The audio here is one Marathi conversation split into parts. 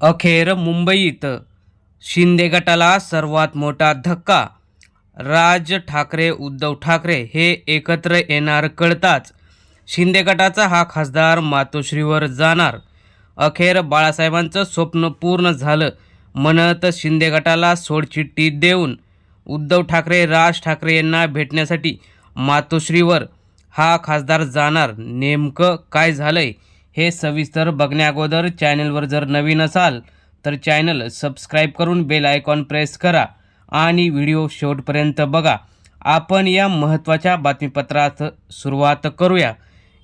अखेर मुंबईत शिंदे गटाला सर्वात मोठा धक्का. राज ठाकरे उद्धव ठाकरे हे एकत्र येणार कळताच शिंदे गटाचा हा खासदार मातोश्रीवर जाणार. अखेर बाळासाहेबांचं स्वप्न पूर्ण झालं म्हणत शिंदे गटाला सोडचिठ्ठी देऊन उद्धव ठाकरे राज ठाकरे यांना भेटण्यासाठी मातोश्रीवर हा खासदार जाणार. नेमकं काय झालंय? हे सविस्तर बघण्याअगोदर चॅनलवर जर नवीन असाल तर चॅनल सबस्क्राईब करून बेल आयकॉन प्रेस करा आणि व्हिडिओ शेवटपर्यंत बघा. आपण या महत्त्वाच्या बातमीपत्रात सुरुवात करूया.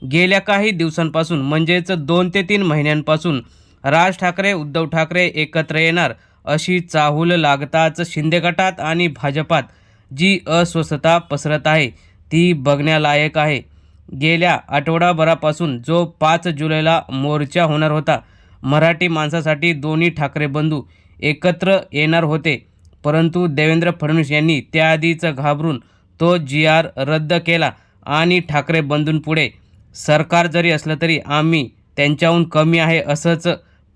गेल्या काही दिवसांपासून म्हणजेच दोन ते तीन महिन्यांपासून राज ठाकरे उद्धव ठाकरे एकत्र येणार अशी चाहूल लागताच शिंदे गटात आणि भाजपात जी अस्वस्थता पसरत आहे ती बघण्यालायक आहे. गेल्या आठवडाभरापासून जो पाच जुलैला मोर्चा होणार होता मराठी माणसासाठी दोन्ही ठाकरे बंधू एकत्र येणार होते. परंतु देवेंद्र फडणवीस यांनी त्याआधीच घाबरून तो जी आर रद्द केला आणि ठाकरे बंधूंपुढे सरकार जरी असलं तरी आम्ही त्यांच्याहून कमी आहे असंच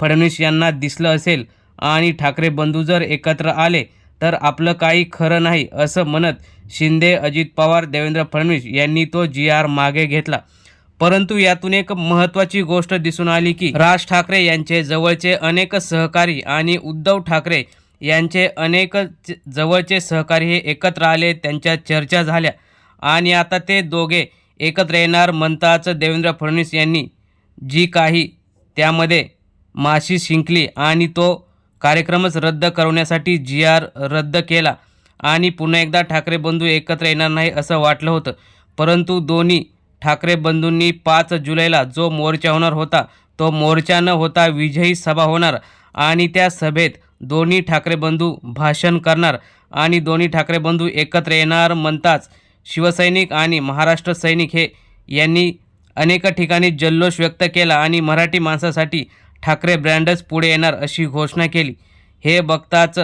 फडणवीस यांना दिसलं असेल आणि ठाकरे बंधू जर एकत्र आले तर आपलं काही खरं नाही असं म्हणत शिंदे अजित पवार देवेंद्र फडणवीस यांनी तो जी आर मागे घेतला. परंतु यातून एक महत्त्वाची गोष्ट दिसून आली की राज ठाकरे यांचे जवळचे अनेक सहकारी आणि उद्धव ठाकरे यांचे अनेक जवळचे सहकारी हे एकत्र आले त्यांच्या चर्चा झाल्या आणि आता ते दोघे एकत्र येणार म्हणताच देवेंद्र फडणवीस यांनी जी काही त्यामध्ये माशी शिंकली आणि तो कार्यक्रमच रद्द करवण्यासाठी जी आर रद्द केला आणि पुन्हा एकदा ठाकरे बंधू एकत्र येणार नाही असं वाटलं होतं. परंतु दोन्ही ठाकरे बंधूंनी पाच जुलैला जो मोर्चा होणार होता तो मोर्चा न होता विजयी सभा होणार आणि त्या सभेत दोन्ही ठाकरे बंधू भाषण करणार आणि दोन्ही ठाकरे बंधू एकत्र येणार म्हणताच शिवसैनिक आणि महाराष्ट्र सैनिक हे यांनी अनेक ठिकाणी जल्लोष व्यक्त केला आणि मराठी माणसासाठी ठाकरे ब्रँडच पुढे येणार अशी घोषणा केली. हे बघताच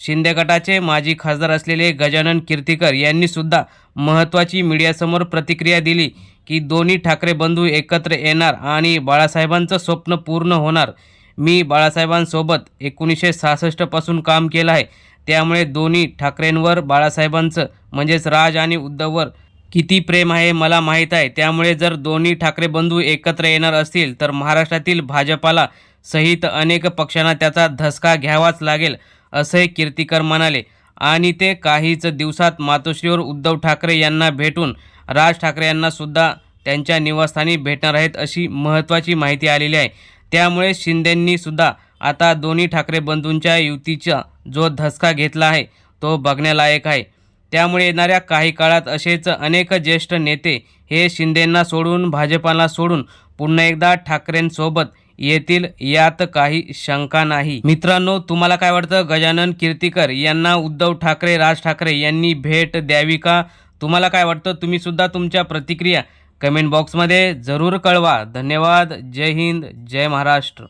शिंदे गटाचे माजी खासदार असलेले गजानन कीर्तीकर यांनीसुद्धा महत्त्वाची मीडियासमोर प्रतिक्रिया दिली की दोन्ही ठाकरे बंधू एकत्र येणार आणि बाळासाहेबांचं स्वप्न पूर्ण होणार. मी बाळासाहेबांसोबत एकोणीसशे सहासष्टपासून काम केलं आहे. त्यामुळे दोन्ही ठाकरेंवर बाळासाहेबांचं म्हणजेच राज आणि उद्धववर किती प्रेम आहे मला माहीत आहे. त्यामुळे जर दोन्ही ठाकरे बंधू एकत्र येणार असतील तर महाराष्ट्रातील भाजपाला सहित अनेक पक्षांना त्याचा धसका घ्यावाच लागेल असे कीर्तिकर म्हणाले. आणि ते काहीच दिवसात मातोश्रीवर उद्धव ठाकरे यांना भेटून राज ठाकरे यांना सुद्धा त्यांच्या निवासस्थानी भेटणार आहेत अशी महत्त्वाची माहिती आलेली आहे. त्यामुळे शिंदेंनी सुद्धा आता दोन्ही ठाकरे बंधूंच्या युतीचा जो धसका घेतला आहे तो बघण्यालायक आहे. त्यामुळे येणाऱ्या काही काळात असेच अनेक ज्येष्ठ नेते हे शिंदेंना सोडून भाजपाला सोडून पुन्हा एकदा ठाकरेंसोबत येतील यात काही शंका नाही. मित्रांनो तुम्हाला काय वाटतं? गजानन कीर्तीकर यांना उद्धव ठाकरे राज ठाकरे यांनी भेट द्यावी का? तुम्हाला काय वाटतं? तुम्ही सुद्धा तुमच्या प्रतिक्रिया कमेंट बॉक्समध्ये जरूर कळवा. धन्यवाद. जय हिंद. जय महाराष्ट्र.